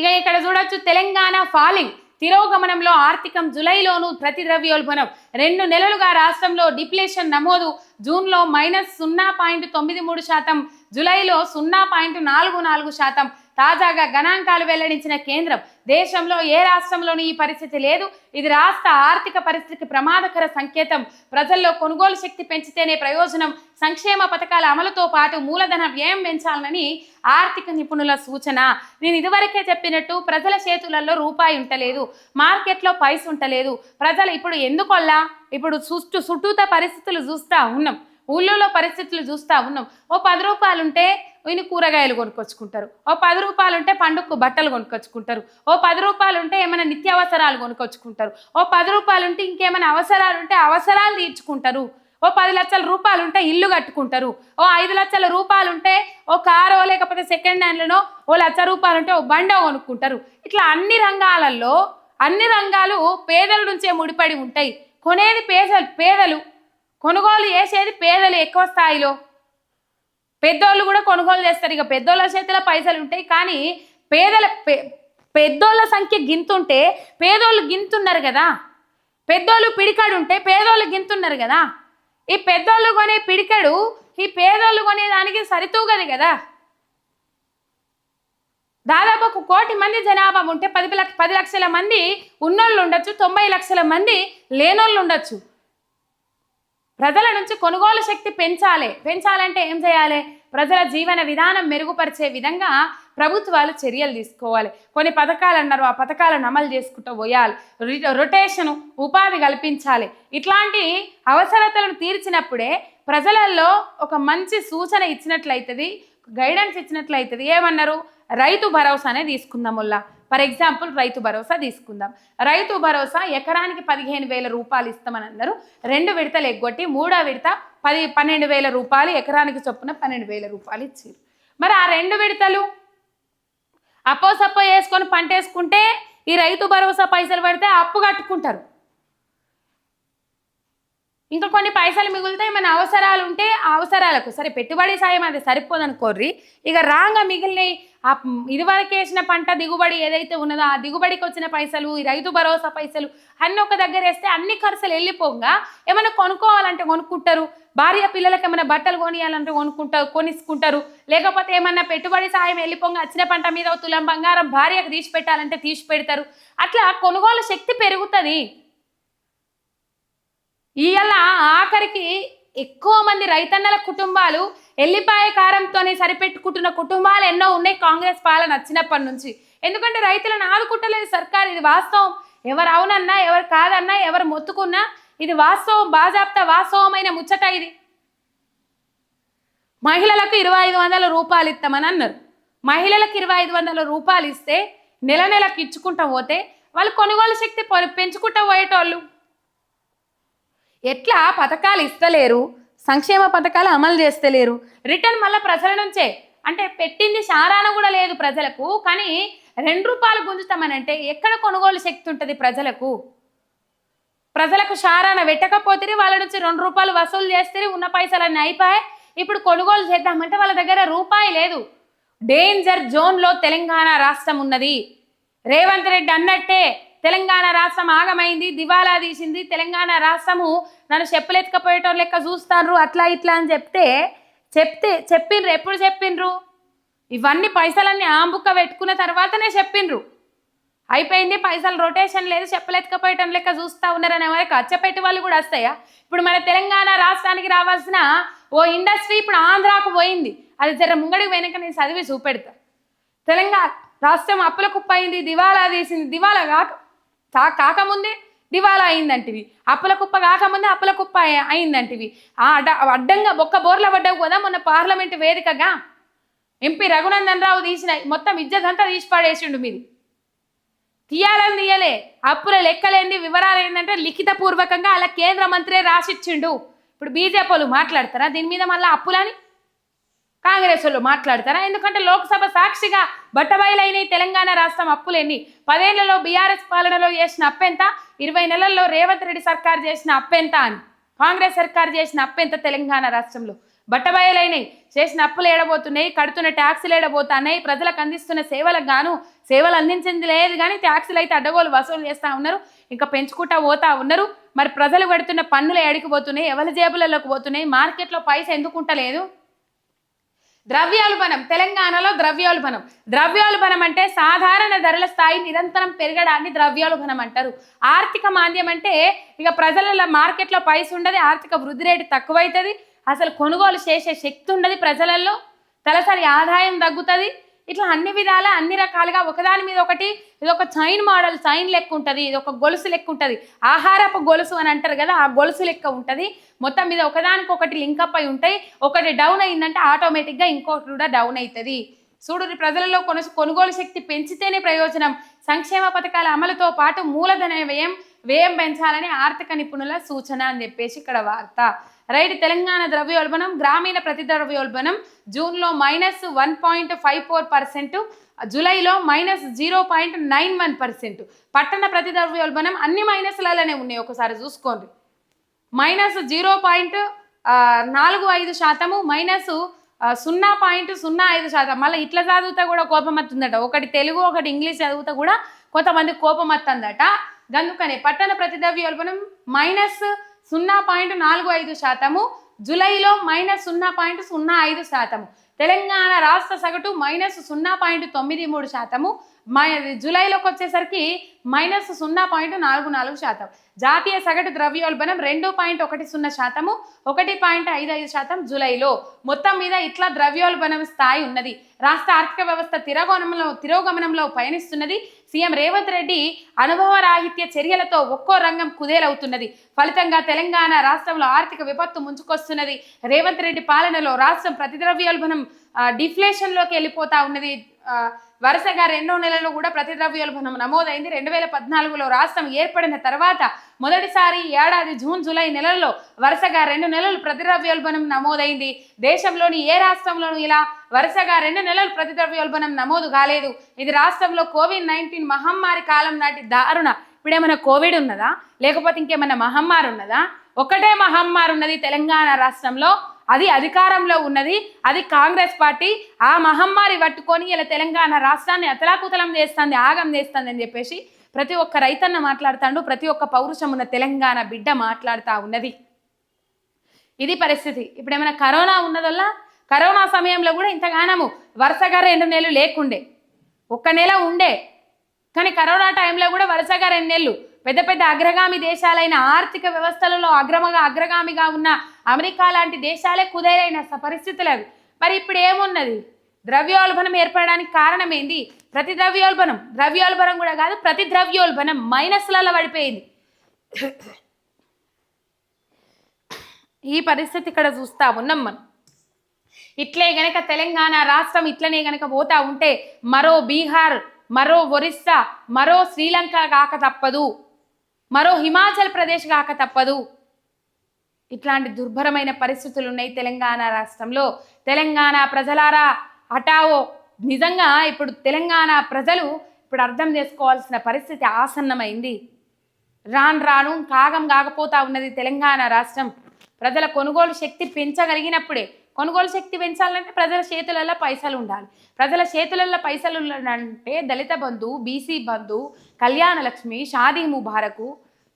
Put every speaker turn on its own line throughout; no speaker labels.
ఇక ఇక్కడ చూడొచ్చు తెలంగాణ ఫాలింగ్. తిరోగమనంలో ఆర్థికం జులైలోను ప్రతి ద్రవ్యోల్బణం. రెండు నెలలుగా రాష్ట్రంలో డిప్లేషన్ నమోదు. జూన్లో మైనస్ సున్నా పాయింట్ తొమ్మిది మూడు శాతం. జులైలో సున్నా పాయింట్ నాలుగు నాలుగు శాతం. తాజాగా గణాంకాలు వెల్లడించిన కేంద్రం దేశంలో ఏ రాష్ట్రంలోనూ ఈ పరిస్థితి లేదు. ఇది రాష్ట్ర ఆర్థిక పరిస్థితికి ప్రమాదకర సంకేతం. ప్రజల్లో కొనుగోలు శక్తి పెంచితేనే ప్రయోజనం. సంక్షేమ పథకాల అమలుతో పాటు మూలధన వ్యయం పెంచాలని ఆర్థిక నిపుణుల సూచన. నేను ఇదివరకే చెప్పినట్టు ప్రజల చేతులలో రూపాయి ఉంటలేదు. మార్కెట్లో పైస ఉంటలేదు. ప్రజలు ఇప్పుడు ఎందుకొల్లా? ఇప్పుడు చుట్టూ చుట్టూత పరిస్థితులు చూస్తూ ఉన్నాం. ఊళ్ళో పరిస్థితులు చూస్తూ ఉన్నాం. ఓ పది రూపాయలు ఉంటే ఈయన కూరగాయలు కొనుక్కొచ్చుకుంటారు. ఓ పది రూపాయలు ఉంటే పండుగకు బట్టలు కొనుక్కొచ్చుకుంటారు. ఓ పది రూపాయలు ఉంటే ఏమైనా నిత్యావసరాలు కొనుక్కొచ్చుకుంటారు. ఓ పది రూపాయలు ఉంటే ఇంకేమైనా అవసరాలు ఉంటే అవసరాలు తీర్చుకుంటారు. ఓ పది లక్షల రూపాయలు ఉంటే ఇల్లు కట్టుకుంటారు. ఓ ఐదు లక్షల రూపాయలు ఉంటే ఓ కారో లేకపోతే సెకండ్ హ్యాండ్లోనో ఓ లక్ష రూపాయలు ఉంటే ఓ బండో కొనుక్కుంటారు. ఇట్లా అన్ని రంగాలలో అన్ని రంగాలు పేదల నుంచే ముడిపడి ఉంటాయి. కొనేది పేదలు పేదలు కొనుగోలు చేసేది పేదలు ఎక్కువ స్థాయిలో. పెద్దోళ్ళు కూడా కొనుగోలు చేస్తారు. ఇక పెద్దోళ్ళ చేతిలో పైసలు ఉంటాయి. కానీ పేదల పెద్దోళ్ళ సంఖ్య గింతుంటే పేదోళ్ళు గింతున్నారు కదా. పెద్దోళ్ళు పిడికాడు ఉంటే పేదోళ్ళు గింతున్నారు కదా. ఈ పెద్దోళ్ళు కొనే పిడికాడు ఈ పేదోళ్ళు కొనే దానికి సరితూగదు కదా. దాదాపు ఒక కోటి మంది జనాభా ఉంటే పది లక్ష పది లక్షల మంది ఉన్నోళ్ళు ఉండొచ్చు తొంభై లక్షల మంది లేనోళ్ళు ఉండొచ్చు. ప్రజల నుంచి కొనుగోలు శక్తి పెంచాలి. పెంచాలంటే ఏం చేయాలి? ప్రజల జీవన విధానం మెరుగుపరిచే విధంగా ప్రభుత్వాలు చర్యలు తీసుకోవాలి. కొన్ని పథకాలు అన్నారు ఆ పథకాలను అమలు చేసుకుంటూ పోయాలి. రొటేషను ఉపాధి కల్పించాలి. ఇట్లాంటి అవసరతలను తీర్చినప్పుడే ప్రజలలో ఒక మంచి సూచన ఇచ్చినట్లయితుంది గైడెన్స్ ఇచ్చినట్లయితుంది. ఏమన్నారు? రైతు భరోసానే తీసుకుందాం వల్ల ఫర్ ఎగ్జాంపుల్ రైతు భరోసా తీసుకుందాం. రైతు భరోసా ఎకరానికి పదిహేను వేల రూపాయలు ఇస్తామని అన్నారు. రెండు విడతలు ఎగ్గొట్టి మూడో విడత పది పన్నెండు వేల రూపాయలు ఎకరానికి చొప్పున పన్నెండు వేల రూపాయలు ఇచ్చారు మరి ఆ రెండు విడతలు? అప్పో సప్పో వేసుకొని పంట వేసుకుంటే ఈ రైతు భరోసా పైసలు పడితే అప్పు కట్టుకుంటారు. ఇంకా కొన్ని పైసలు మిగులుతాయి మన అవసరాలు ఉంటే ఆ అవసరాలకు సరే పెట్టుబడి సాయం అది సరిపోదనుకోర్రి ఇక రాంగ మిగిలినవి ఆ ఇదివరకు వేసిన పంట దిగుబడి ఏదైతే ఉన్నదో ఆ దిగుబడికి వచ్చిన పైసలు ఈ రైతు భరోసా పైసలు అన్ని ఒక దగ్గర వేస్తే అన్ని ఖర్చులు వెళ్ళిపోగా ఏమైనా కొనుక్కోవాలంటే కొనుక్కుంటారు భార్య పిల్లలకి ఏమైనా బట్టలు కొనియాలంటే కొనుక్కుంటారు కొనిసుకుంటారు లేకపోతే ఏమన్నా పెట్టుబడి సాయం వెళ్ళిపోగా వచ్చిన పంట మీద తులం బంగారం భార్యకు తీసి పెట్టాలంటే తీసి పెడతారు అట్లా కొనుగోలు శక్తి పెరుగుతుంది. ఇవాళ ఆఖరికి ఎక్కువ మంది రైతన్నల కుటుంబాలు ఎల్లిపాయ కారంతోనే సరిపెట్టుకుంటున్న కుటుంబాలు ఎన్నో ఉన్నాయి కాంగ్రెస్ పాలన వచ్చినప్పటి నుంచి. ఎందుకంటే రైతులను ఆదుకుంటలేదు సర్కార్. ఇది వాస్తవం. ఎవరు అవునన్నా ఎవరు కాదన్నా ఎవరు మొత్తుకున్నా ఇది వాస్తవం. బాజాప్తా వాస్తవమైన ముచ్చట ఇది. మహిళలకు ఇరవై ఐదు వందల రూపాయలు ఇస్తామని అన్నారు. మహిళలకు ఇరవై ఐదు వందల రూపాయలు ఇస్తే నెల నెలకు ఇచ్చుకుంటా పోతే వాళ్ళు కొనుగోలు శక్తి పెంచుకుంటా పోయేటోళ్ళు. ఎట్లా పథకాలు ఇస్తలేరు? సంక్షేమ పథకాలు అమలు చేస్తలేరు. రిటర్న్ మళ్ళీ ప్రజల నుంచే. అంటే పెట్టింది శారాన కూడా లేదు ప్రజలకు. కానీ రెండు రూపాయలు గుంజుతామనంటే ఎక్కడ కొనుగోలు శక్తి ఉంటుంది ప్రజలకు? ప్రజలకు శారాన పెట్టకపోతే వాళ్ళ నుంచి రెండు రూపాయలు వసూలు చేస్తే ఉన్న పైసలన్నీ అయిపోయాయి. ఇప్పుడు కొనుగోలు చేద్దామంటే వాళ్ళ దగ్గర రూపాయి లేదు. డేంజర్ జోన్లో తెలంగాణ రాష్ట్రం ఉన్నది. రేవంత్ రెడ్డి అన్నట్టే తెలంగాణ రాష్ట్రం ఆగమైంది దివాలా తీసింది. తెలంగాణ రాష్ట్రము నన్ను చెప్పులెత్తుకపోయేటోళ్ళు లెక్క చూస్తారు అట్లా ఇట్లా అని చెప్తే చెప్తే చెప్పిండ్రు ఎప్పుడు చెప్పిండ్రు ఇవన్నీ పైసలన్నీ ఆంబుక్క పెట్టుకున్న తర్వాతనే చెప్పిండ్రు అయిపోయింది పైసలు రొటేషన్ లేదు చెప్పలేకపోయటం లెక్క చూస్తా ఉన్నారనే వరకు అచ్చపెట్టి వాళ్ళు కూడా వస్తాయా? ఇప్పుడు మన తెలంగాణ రాష్ట్రానికి రావాల్సిన ఓ ఇండస్ట్రీ ఇప్పుడు ఆంధ్రాకు పోయింది. అది జర ముంగడికి వెనక నేను చదివి చూపెడతా. తెలంగాణ రాష్ట్రం అప్పుల కుప్పైంది దివాలా తీసింది. దివాలా కాక కా- కాకముందే దివాలా అయిందంటివి. అప్పుల కుప్ప కాకముందే అప్పుల కుప్ప అయిందంటివి. ఆ అడ్డ అడ్డంగా ఒక్క బోర్ల పడ్డావు కదా మొన్న పార్లమెంట్ వేదికగా. ఎంపీ రఘునందన్ రావు తీసిన మొత్తం ఇజ్జతంతా తీసి పడేసిండు మీది. తీయాలని తీయలే. అప్పుల లెక్కలేంది వివరాలు ఏంటంటే లిఖిత పూర్వకంగా అలా కేంద్ర మంత్రే రాసిచ్చిండు. ఇప్పుడు బీజేపీలు మాట్లాడతారా? దీని మీద మళ్ళీ అప్పులని? కాంగ్రెస్ వాళ్ళు మాట్లాడతారా? ఎందుకంటే లోక్సభ సాక్షిగా బట్టబయలైన తెలంగాణ రాష్ట్రం అప్పులేని పదేళ్ళలో బీఆర్ఎస్ పాలనలో చేసిన అప్పెంత? ఇరవై నెలల్లో రేవంత్ రెడ్డి సర్కార్ చేసిన అప్పెంత అని. కాంగ్రెస్ సర్కార్ చేసిన అప్పెంత తెలంగాణ రాష్ట్రంలో. బట్టబయలైనవి చేసిన అప్పులు ఏడబోతున్నాయి కడుతున్న ట్యాక్సులు ఏడబోతున్నాయి ప్రజలకు అందిస్తున్న సేవలకు గాను సేవలు అందించింది లేదు కానీ ట్యాక్సులు అయితే అడ్డగోలు వసూలు చేస్తూ ఉన్నారు. ఇంకా పెంచుకుంటా పోతా ఉన్నారు. మరి ప్రజలు పెడుతున్న పన్నులు ఎడికి పోతున్నాయి ఎవరి జేబులలోకి పోతున్నాయి మార్కెట్లో పైస ఎందుకుంటలేదు ద్రవ్యోల్బణం తెలంగాణలో ద్రవ్యోల్బణం ద్రవ్యోల్బణం అంటే సాధారణ ధరల స్థాయి నిరంతరం పెరగడాన్ని ద్రవ్యోల్బణం అంటారు. ఆర్థిక మాంద్యం అంటే ఇక ప్రజల మార్కెట్లో పైస ఉండదు ఆర్థిక వృద్ధి రేటు తక్కువైతుంది. అసలు కొనుగోలు చేసే శక్తి ఉండదు ప్రజలలో. తలసరి ఆదాయం తగ్గుతుంది. ఇట్లా అన్ని విధాల అన్ని రకాలుగా ఒకదాని మీద ఒకటి ఇది ఒక చైన్ మోడల్ చైన్ లెక్క ఉంటుంది ఇది ఒక గొలుసు లెక్క ఉంటుంది. ఆహారపు గొలుసు అని అంటారు కదా ఆ గొలుసు లెక్క ఉంటుంది. మొత్తం మీద ఒకదానికి ఒకటి లింకప్ అయి ఉంటాయి. ఒకటి డౌన్ అయిందంటే ఆటోమేటిక్గా ఇంకొకటి కూడా డౌన్ అవుతుంది చూడు ప్రజలలో కొను కొనుగోలు శక్తి పెంచితేనే ప్రయోజనం. సంక్షేమ పథకాల అమలుతో పాటు మూలధన వ్యయం వ్యయం పెంచాలని ఆర్థిక నిపుణుల సూచన అని చెప్పేసి ఇక్కడ వార్త. రైట్ తెలంగాణ ద్రవ్యోల్బణం గ్రామీణ ప్రతి ద్రవ్యోల్బణం జూన్లో minus one point five four percent జూలైలో minus zero point nine one percent. పట్టణ ప్రతి ద్రవ్యోల్బణం అన్ని మైనస్లలోనే ఉన్నాయి ఒకసారి చూసుకోండి. మైనస్ జీరో పాయింట్ నాలుగు ఐదు శాతము మైనస్ సున్నా పాయింట్ సున్నా ఐదు శాతం. మళ్ళీ ఇట్లా చదివితే కూడా కోపం వస్తుందట ఒకటి తెలుగు ఒకటి ఇంగ్లీష్ చదివితే కూడా కొంతమంది కోపం వస్తుందట అందుకనే పట్టణ ప్రతిద్రవ్యోల్బణం మైనస్ సున్నా పాయింట్ నాలుగు ఐదు శాతము జూలైలో మైనస్ సున్నా పాయింట్ సున్నా ఐదు శాతము తెలంగాణ రాష్ట్ర సగటు మైనస్ సున్నా పాయింట్ తొమ్మిది మూడు శాతము మై జూలైలోకి వచ్చేసరికి మైనస్ సున్నా పాయింట్ నాలుగు నాలుగు శాతం. జాతీయ సగటు ద్రవ్యోల్బణం రెండు పాయింట్ ఒకటి సున్నా శాతము ఒకటి పాయింట్ ఐదు ఐదు శాతం జూలైలో. మొత్తం మీద ఇట్లా ద్రవ్యోల్బణం స్థాయి ఉన్నది. రాష్ట్ర ఆర్థిక వ్యవస్థ తిరోగమనంలో తిరోగమనంలో పయనిస్తున్నది. సీఎం రేవంత్ రెడ్డి అనుభవరాహిత్య చర్యలతో ఒక్కో రంగం కుదేలవుతున్నది. ఫలితంగా తెలంగాణ రాష్ట్రంలో ఆర్థిక విపత్తు ముంచుకొస్తున్నది. రేవంత్ రెడ్డి పాలనలో రాష్ట్రం ప్రతిద్రవ్యోల్బణం డిఫ్లేషన్లోకి వెళ్ళిపోతా ఉన్నది. వరుసగా రెండో నెలలో కూడా ప్రతిద్రవ్యోల్బణం నమోదైంది. రెండు వేల పద్నాలుగులో రాష్ట్రం ఏర్పడిన తర్వాత మొదటిసారి ఏడాది జూన్ జూలై నెలల్లో వరుసగా రెండు నెలలు ప్రతిద్రవ్యోల్బణం నమోదైంది. దేశంలోని ఏ రాష్ట్రంలోనూ ఇలా వరుసగా రెండు నెలలు ప్రతిద్రవ్యోల్బణం నమోదు కాలేదు. ఇది రాష్ట్రంలో కోవిడ్ నైన్టీన్ మహమ్మారి కాలం నాటి దారుణ. ఇప్పుడేమైనా కోవిడ్ ఉన్నదా? లేకపోతే ఇంకేమైనా మహమ్మారి ఉన్నదా? ఒకటే మహమ్మారి ఉన్నది తెలంగాణ రాష్ట్రంలో. అది అధికారంలో ఉన్నది. అది కాంగ్రెస్ పార్టీ. ఆ మహమ్మారి పట్టుకొని ఇలా తెలంగాణ రాష్ట్రాన్ని అతలాకుతలం చేస్తుంది ఆగం చేస్తుంది అని చెప్పేసి ప్రతి ఒక్క రైతన్న మాట్లాడుతాడు ప్రతి ఒక్క పౌరుషం ఉన్న తెలంగాణ బిడ్డ మాట్లాడుతూ ఉన్నది. ఇది పరిస్థితి. ఇప్పుడు ఏమైనా కరోనా ఉన్నదల్లా? కరోనా సమయంలో కూడా ఇంతగానము వరుసగా రెండు నెలలు లేకుండే. ఒక్క నెల ఉండే. కానీ కరోనా టైంలో కూడా వరుసగా రెండు నెలలు. పెద్ద పెద్ద అగ్రగామి దేశాలైన ఆర్థిక వ్యవస్థలలో అగ్రమగా అగ్రగామిగా ఉన్న అమెరికా లాంటి దేశాలే కుదేరైన స- పరిస్థితులు అవి. మరి ఇప్పుడు ఏమున్నది? ద్రవ్యోల్బణం ఏర్పడడానికి కారణం ఏంది ప్రతి ద్రవ్యోల్బణం ద్రవ్యోల్బణం కూడా కాదు ప్రతి ద్రవ్యోల్బణం మైనస్లలో పడిపోయింది. ఈ పరిస్థితి ఇక్కడ చూస్తా ఉన్నాం మనం. ఇట్లే గనక తెలంగాణ రాష్ట్రం ఇట్లనే గనక పోతా ఉంటే మరో బీహార్ మరో ఒరిస్సా మరో శ్రీలంక కాక తప్పదు. మరో హిమాచల్ ప్రదేశ్ కాక తప్పదు. ఇట్లాంటి దుర్భరమైన పరిస్థితులు ఉన్నాయి తెలంగాణ రాష్ట్రంలో. తెలంగాణ ప్రజలారా హఠావో నిజంగా ఇప్పుడు తెలంగాణ ప్రజలు ఇప్పుడు అర్థం చేసుకోవాల్సిన పరిస్థితి ఆసన్నమైంది. రాను రాను కాగం కాకపోతా ఉన్నది తెలంగాణ రాష్ట్రం. ప్రజల కొనుగోలు శక్తి పెంచగలిగినప్పుడే కొనుగోలు శక్తి పెంచాలంటే ప్రజల చేతులలో పైసలు ఉండాలి ప్రజల చేతులలో పైసలు అంటే దళిత బంధు బీసీ బంధు కళ్యాణ లక్ష్మి షాదీ ముబారకు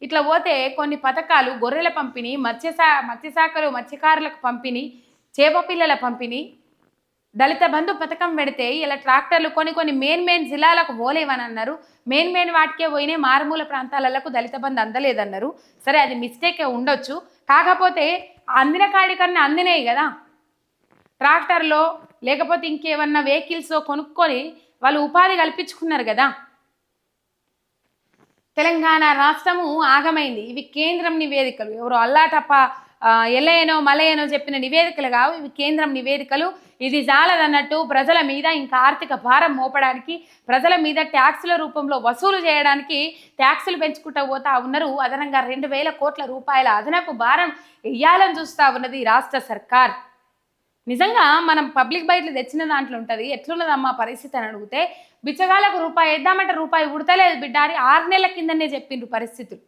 ఇట్లా పోతే కొన్ని పథకాలు గొర్రెల పంపిణీ మత్స్యశా మత్స్యశాఖలు మత్స్యకారులకు పంపిణీ చేప పిల్లల పంపిణీ దళిత బంధు పథకం పెడితే ఇలా ట్రాక్టర్లు కొన్ని కొన్ని మెయిన్ మెయిన్ జిల్లాలకు పోలేవని అన్నారు. మెయిన్ మెయిన్ వాటికే పోయినాయి మారుమూల ప్రాంతాలకు దళిత బంధు అందలేదన్నారు. సరే అది మిస్టేకే ఉండొచ్చు. కాకపోతే అందిన కాడి కన్నా అందినాయి కదా. ట్రాక్టర్లో లేకపోతే ఇంకేమన్నా వెహికల్స్ కొనుక్కొని వాళ్ళు ఉపాధి కల్పించుకున్నారు కదా. తెలంగాణ రాష్ట్రము ఆగమైంది. ఇవి కేంద్రం నివేదికలు. ఎవరు అల్లాటప్ప ఎలయనో మలయనో చెప్పిన నివేదికలు కావు. ఇవి కేంద్రం నివేదికలు. ఇది జాలదన్నట్టు ప్రజల మీద ఇంకా ఆర్థిక భారం మోపడానికి ప్రజల మీద ట్యాక్సుల రూపంలో వసూలు చేయడానికి ట్యాక్సులు పెంచుకుంటూ పోతా ఉన్నారు. అదనంగా రెండు వేల కోట్ల రూపాయల అదనపు భారం వెయ్యాలని చూస్తూ ఉన్నది రాష్ట్ర సర్కార్. నిజంగా మనం పబ్లిక్ బయటలు తెచ్చిన దాంట్లో ఉంటుంది. ఎట్లున్నదమ్మా పరిస్థితి అని అడిగితే బిచ్చగాళ్ళకు రూపాయి వేద్దామంటే రూపాయి ఉడతలేదు బిడ్డ అని ఆరు నెలల కిందనే చెప్పిండ్రు పరిస్థితులు.